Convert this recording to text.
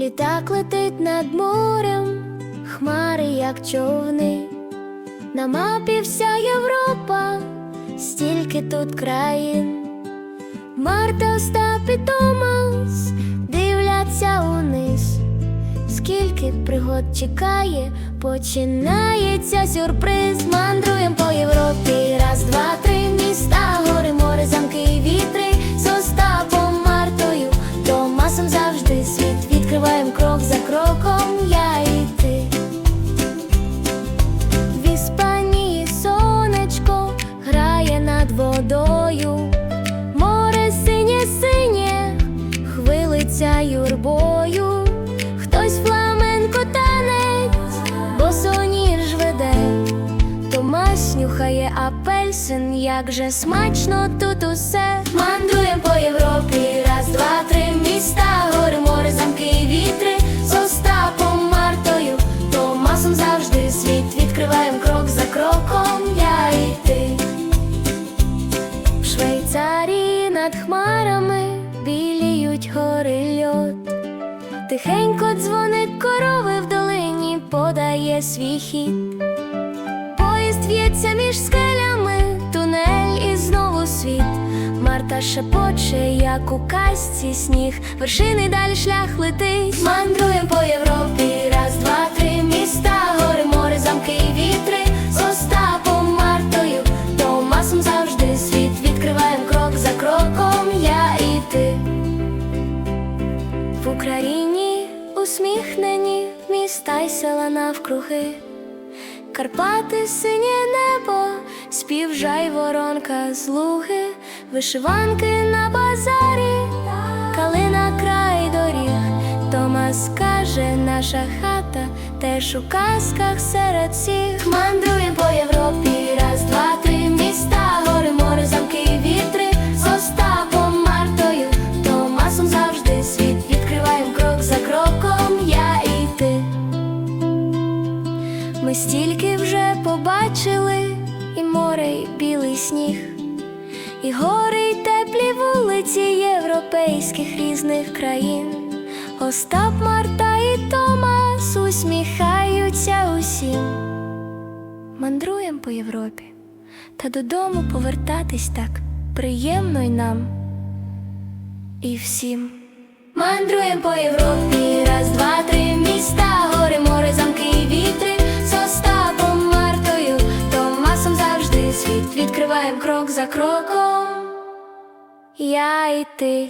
Літак летить над морем, хмари, як човни. На мапі вся Європа, стільки тут країн. Марта, Остап і Томас дивляться униз. Скільки пригод чекає, починається сюрприз. Мандруєм хвилиться юрбою. Хтось фламенко танець, босоніж веде. Томас нюхає апельсин, як же смачно тут усе. Мандруєм по Європі, раз, два, три міста, гори, море, замки вітри. З Остапом, Мартою, Томасом завжди світ. Відкриваєм крок за кроком, я і ти. В Швейцарії над хмарами Тихенько дзвонить корови в долині, подає свій хід. Поїзд в'ється між скелями, тунель і знову світ. Марта шепоче, як у казці сніг, вершини далі шлях летить. Мандруєм по Європі, раз, два, три міста, гори, море, замки і вітри. З Остапом, Мартою, Томасом завжди світ. Відкриваєм крок за кроком, я і ти. В Україні усміхнені міста й села навкруги. Карпати, синє небо, спів жайворонка з луги, вишиванки на базарі, калина край доріг. Тома скаже наша хата теж у казках серед всіх. Мандруєм вже побачили, і море, і білий сніг, і гори, і теплі вулиці європейських різних країн. Остап, Марта і Томас усміхаються усім. Мандруєм по Європі, та додому повертатись так приємно й нам і всім. Мандруєм по Європі, крок за кроком. Я і ти.